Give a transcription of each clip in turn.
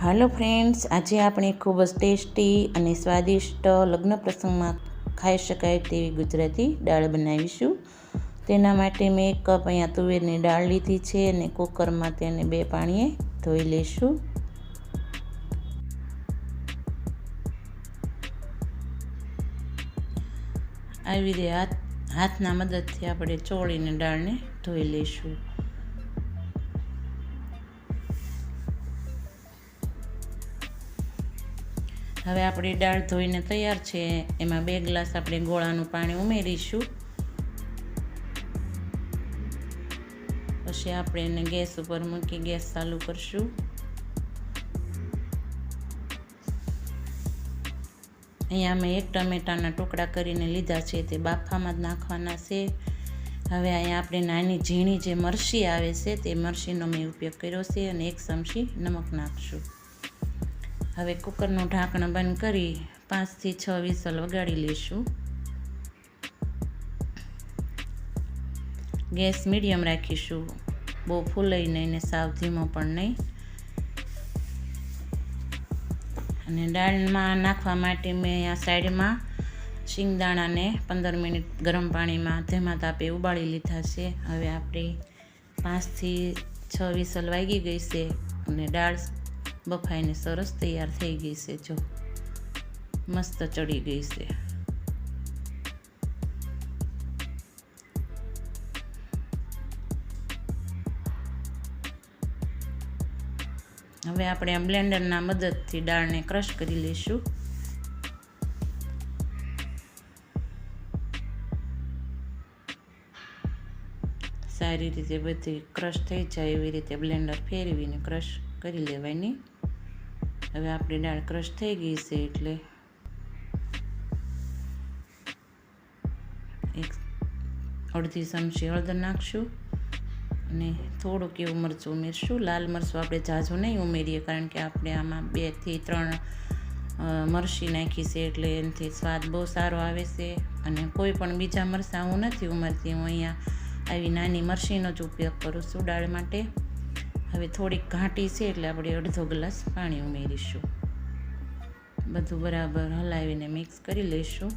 હાલો friends, આજે આપણે ખૂબ જ ટેસ્ટી અને સ્વાદિષ્ટ લગ્ન પ્રસંગમાં ખાઈ શકાય તેવી ગુજરાતી દાળ બનાવીશું. તેના માટે મેં એક કપ અહીંયા તુવેરની દાળ લીધી છે અને કુકરમાં તેને બે પાણીએ ધોઈ લઈશું. આવી રીતે હાથ હાથના મદદથી આપણે ચોળીને દાળને ધોઈ લઈશું. હવે આપણી દાળ ધોઈને તૈયાર છે. એમાં બે ગ્લાસ આપણે ગોળાનું પાણી ઉમેરીશું. પછી આપણે એને ગેસ ઉપર મૂકી ગેસ ચાલુ કરશું. અહીંયા મેં એક ટમેટાના ટુકડા કરીને લીધા છે, તે બાફામાં જ નાખવાના છે. હવે અહીંયા આપણે નાની ઝીણી જે મરસી આવે છે, તે મરસીનો મેં ઉપયોગ કર્યો છે અને એક ચમચી નમક નાખશું. હવે કુકરનું ઢાંકણ બંધ કરી પાંચથી છ વિસલ વગાડી લઈશું. ગેસ મીડિયમ રાખીશું. બહુ ફૂલાઈ નહીં ને સાવ ધીમો પણ નહીં. અને દાળમાં નાખવા માટે મેં આ સાઈડમાં શિંગદાણાને પંદર મિનિટ ગરમ પાણીમાં ધીમા તાપે ઉબાળી લીધા છે. હવે આપણે પાંચથી છ વિસલ વાગી ગઈ છે અને દાળ બફાઈને સરસ તૈયાર થઈ ગઈ છે જો. મસ્ત ચડી ગઈ છે. હવે આપણે આ બ્લેન્ડરના મદદથી દાળને ક્રશ કરી લઈશું. સારી રીતે બધી ક્રશ થઈ જાય એવી રીતે બ્લેન્ડર ફેરવીને ક્રશ કરી લેવાની. હવે આપણી દાળ ક્રશ થઈ ગઈ છે એટલે એક અડધી ચમચી હળદર નાખશું અને થોડુંક એવું મરચું ઉમેરશું. લાલ મરચું આપણે ઝાઝું નહીં ઉમેરીએ કારણ કે આપણે આમાં બેથી ત્રણ મરચી નાખી છે એટલે એનાથી સ્વાદ બહુ સારો આવે છે અને કોઈ પણ બીજા મરચાં હું નથી ઉમેરતી. હું અહીંયા આવી નાની મરચીનો જ ઉપયોગ કરું છું દાળ માટે. હવે થોડીક ઘાંટી છે એટલે આપણે અડધો ગ્લાસ પાણી ઉમેરીશું. બધું બરાબર હલાવીને મિક્સ કરી લઈશું.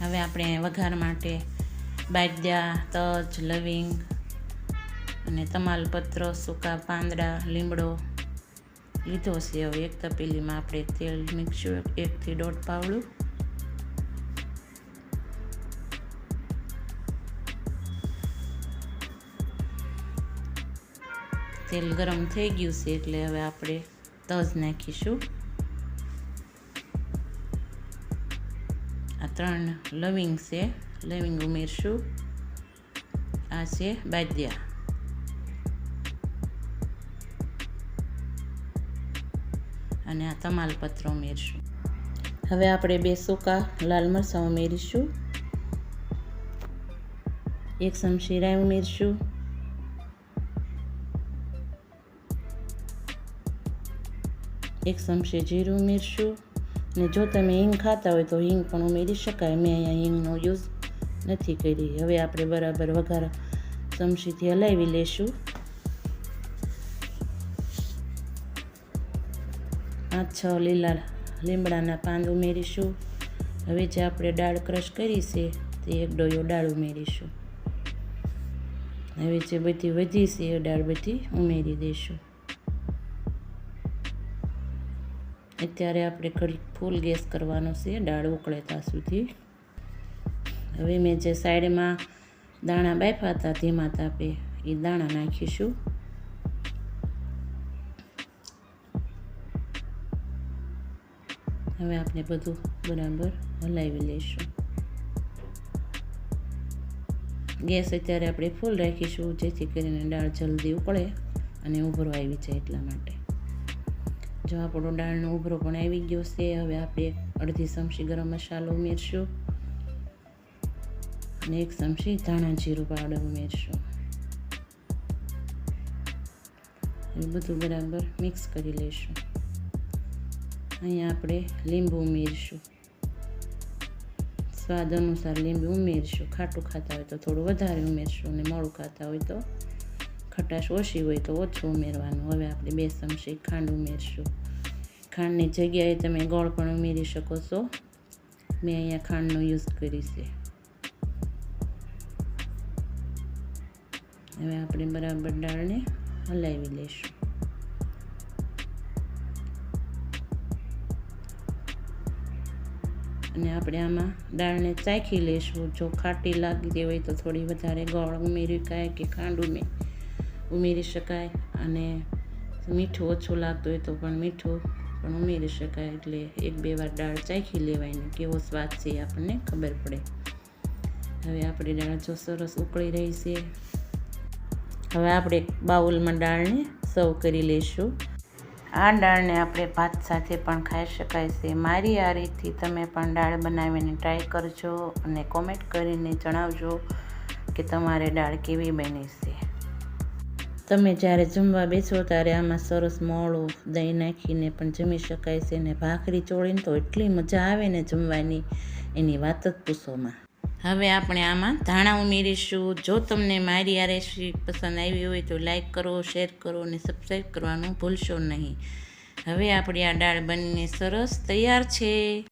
હવે આપણે વઘાર માટે બાજ્યા, તજ, લવિંગ અને તમાલપત્ર, સૂકા પાંદડા, લીમડો લીધો છે. હવે એક તપેલીમાં આપણે તેલ મીકશું એકથી દોઢ પાવડું તેલ ગરમ થઈ ગયું છે એટલે હવે આપણે તજ નાખીશું. આ ત્રણ લવિંગ છે. લવિંગ ઉમેરશું. આ છે બાજ્યા અને આ તમાલપત્ર ઉમેરશું. હવે આપણે બે સૂકા લાલ મરચાં ઉમેરીશું. એક ચમચી રાઈ ઉમેરશું. એક ચમચી જીરું ઉમેરશું ને જો તમે હિંગ ખાતા હોય તો હિંગ પણ ઉમેરી શકાય. મેં અહીંયા હિંગનો યુઝ નથી કરી. હવે આપણે બરાબર વઘાર ચમચીથી હલાવી લેશું. પાંચ છ લીલા લીમડાના પાન ઉમેરીશું. હવે જે આપણે દાળ ક્રશ કરી છે, તે એક ડોયો દાળ ઉમેરીશું. હવે જે બધી વધી છે એ દાળ બધી ઉમેરી દઈશું અત્યારે આપણે ઘડી ફૂલ ગેસ કરવાનો છે, દાળ ઉકળે ત્યાં સુધી. હવે મેં જે સાઈડમાં દાણા બાફા હતા ધીમા તાપે એ દાણા નાખીશું. હવે આપણે બધું બરાબર હલાવી લઈશું. ગેસ અત્યારે આપણે ફૂલ રાખીશું, જેથી કરીને દાળ જલ્દી ઉકળે અને ઉભરો આવી જાય એટલા માટે. જો આપણો દાળનો ઉભરો પણ આવી ગયો છે, હવે આપણે અડધી ચમચી ગરમ મસાલો ઉમેરશું અને એક ચમચી ધાણા જીરું પાવડર ઉમેરશું. એ બધું બરાબર મિક્સ કરી લઈશું. અહીંયા આપણે લીંબુ ઉમેરશું. સ્વાદ અનુસાર લીંબુ ઉમેરશું. ખાટું ખાતા હોય તો થોડું વધારે ઉમેરશું અને મોડું ખાતા હોય તો ખટાશ ઓછી હોય તો ઓછું ઉમેરવાનું. હવે આપણે બે ચમચી ખાંડ ઉમેરશું. ખાંડની જગ્યાએ તમે ગોળ પણ ઉમેરી શકો છો. મેં અહીંયા ખાંડનો યુઝ કરી છે. હવે આપણે બરાબર દાળને હલાવી લઈશું. અને આપણે આમાં દાળને ચાખી લઈશું. જો ખાટી લાગતી હોય તો થોડી વધારે ગોળ ઉમેરી કાંઈ કે ખાંડ ઉમે ઉમેરી શકાય અને મીઠું ઓછું લાગતું હોય તો પણ મીઠું પણ ઉમેરી શકાય એટલે એક બે વાર દાળ ચાખી લેવાય ને કેવો સ્વાદ છે એ આપણને ખબર પડે. હવે આપણી દાળ જો સરસ ઉકળી રહી છે. હવે આપણે બાઉલમાં દાળને સર્વ કરી લઈશું. આ દાળને આપણે ભાત સાથે પણ ખાઈ શકાય છે. મારી આ રીતથી તમે પણ દાળ બનાવીને ટ્રાય કરજો અને કોમેન્ટ કરીને જણાવજો કે તમારે દાળ કેવી બની છે. તમે જ્યારે જમવા બેસો ત્યારે આમાં સરસ મોળું દહીં નાખીને પણ જમી શકાય છે ને ભાખરી ચોળીને તો એટલી મજા આવે ને જમવાની. એની વાત જ પૂછોમાં હવે આપણે આમાં ધાણા ઉમેરીશું. જો તમને મારી આ રેસીપી પસંદ આવી હોય તો લાઈક કરો શેર કરો અને સબસ્ક્રાઈબ કરવાનું ભૂલશો નહીં. હવે આપણી આ દાળ બનીને સરસ તૈયાર છે.